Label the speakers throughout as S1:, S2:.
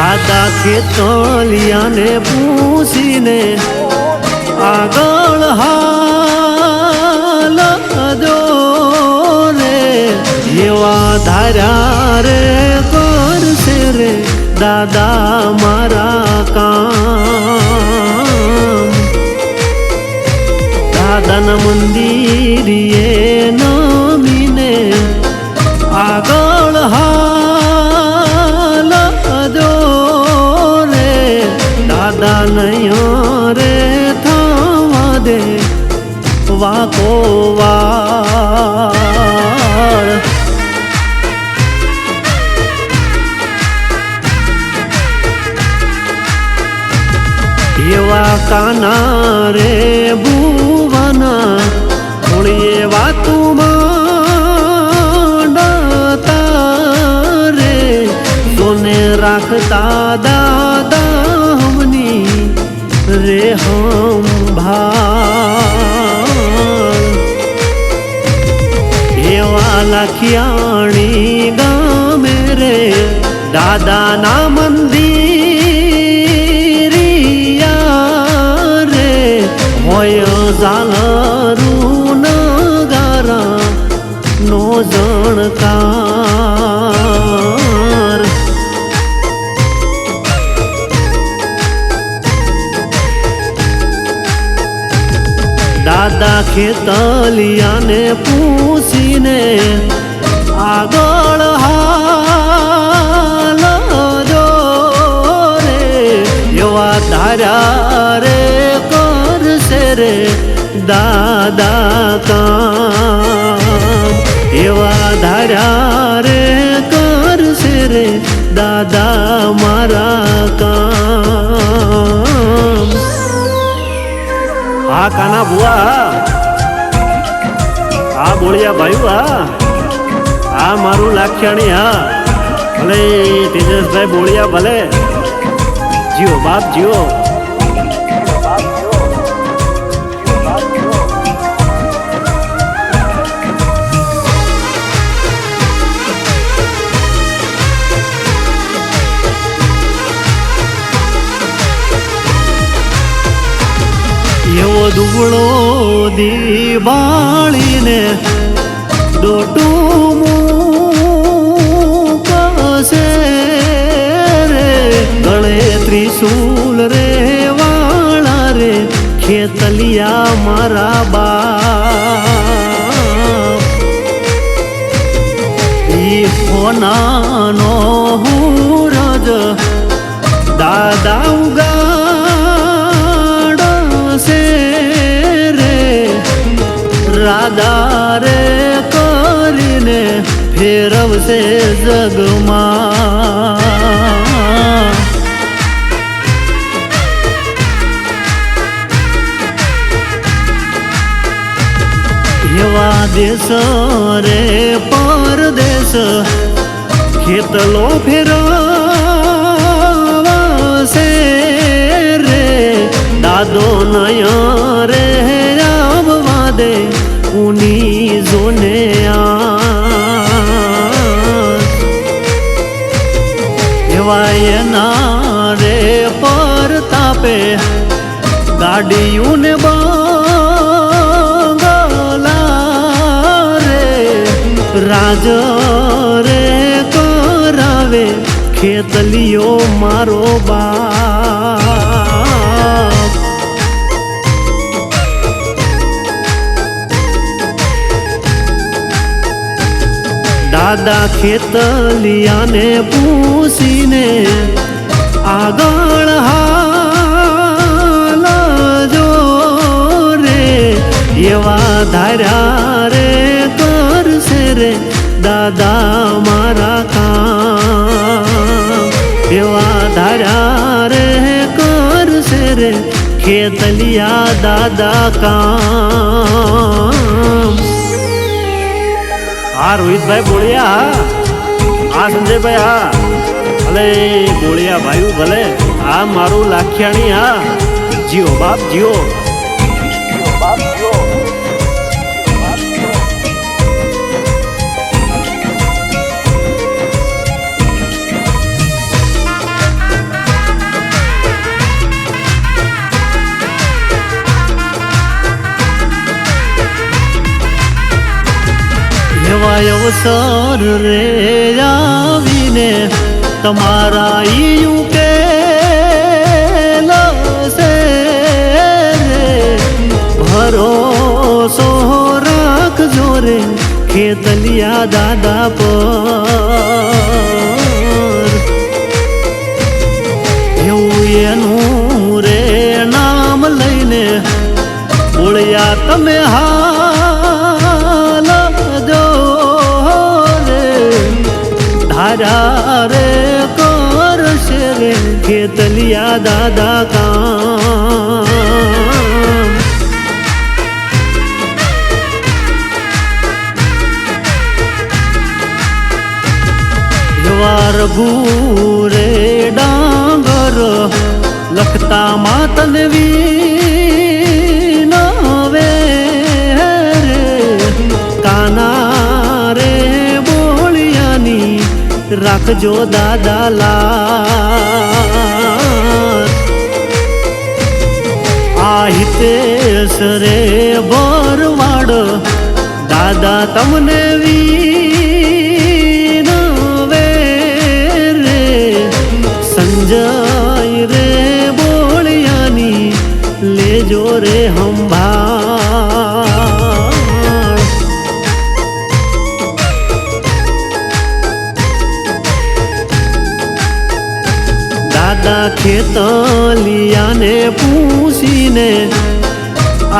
S1: દાદા ખેતલિયાને પૂછીને આગળ હાલ જો રે. એવા ધાર્યા રે કરશે રે દાદા મારા કામ. દાદાના મંદિરે નમીને આગળ હાલ દાદા નયો રે થવા દે વાકો વાળ એવા કાના રે ભુવના થોડી રે. સોને રાખતા હમની રે હમ ભાળ એવા લખિયાણી ગામે રે દાદાના મંદિરિયા દાદા ખેતલિયાને પૂછીને આગળ હાલ જો રે, એવા ધારા રે કરશે રે દાદા કામ. એવા ધારા રે કરશે રે દાદા કાના બુઆ હા, બોળિયા ભાઈ હા. હા, મારું લાખ્યાણી, હા. ભલે તેજસભાઈ બોળિયા ભલે. જીઓ બાપ જીઓ. દુબળો દીવાળીને દોટું મૂકશે રે. ગળે ત્રિશુલ રે વાળા રે, ખેતલિયા મારા બા. ઈ હોનાનો હું રજ, દાદા ઉગાડશે રાધા રે કરીને ફેરવશે જગમાં. એવા દેશ રે પરદેશ ખેતલો ફેરવશે રે. દાદો નય રે આવવા દે ઉની જોને એવા એના રે પરતાપે ગાડીઓને બંગલા રે રાજ રે કરાવે ખેતલીઓ મારો બાપ દાદા ખેતલિયાને પૂછીને આગળ હાલ જો રે, એવા ધાર્યા રે કરશે રે દાદા મારા કામ. એવા ધાર્યા રે કરશે રે ખેતલિયા દાદા કામ. હા રોહિતભાઈ બોળિયા હા. સંજયભાઈ, હા. ભલે બોળિયા ભાઈ, ભલે. હા, મારું લાખિયાણી, હા. જીઓ બાપ, જીઓ. અવસર રે આવીને તમારા ઈયું કે લસે ભરોસો રાખજો રે ખેતલિયા દાદા પર. એવું એનું રે નામ લઈને બોળ્યા તમે હાલ કરશે રે ખેતલિયા દાદા કા વાર ભૂરે ડાંગર લખતા માતન રાખજો દાદા લાલ. આ હિતેશ રે ભરવાડ દાદા તમને વીનવે રે. સંજય દાદા ખેતલિયાને પૂછીને,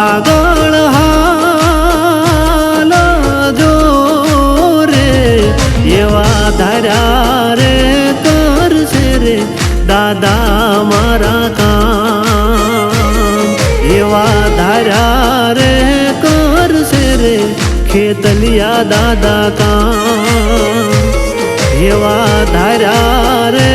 S1: આગળ હાલ જો રે, એવા ધાર્યા રે કરશે રે, દાદા મારા કામ. એવા ધાર્યા રે કરશે રે, ખેતલિયા દાદા કામ. એવા ધાર્યા રે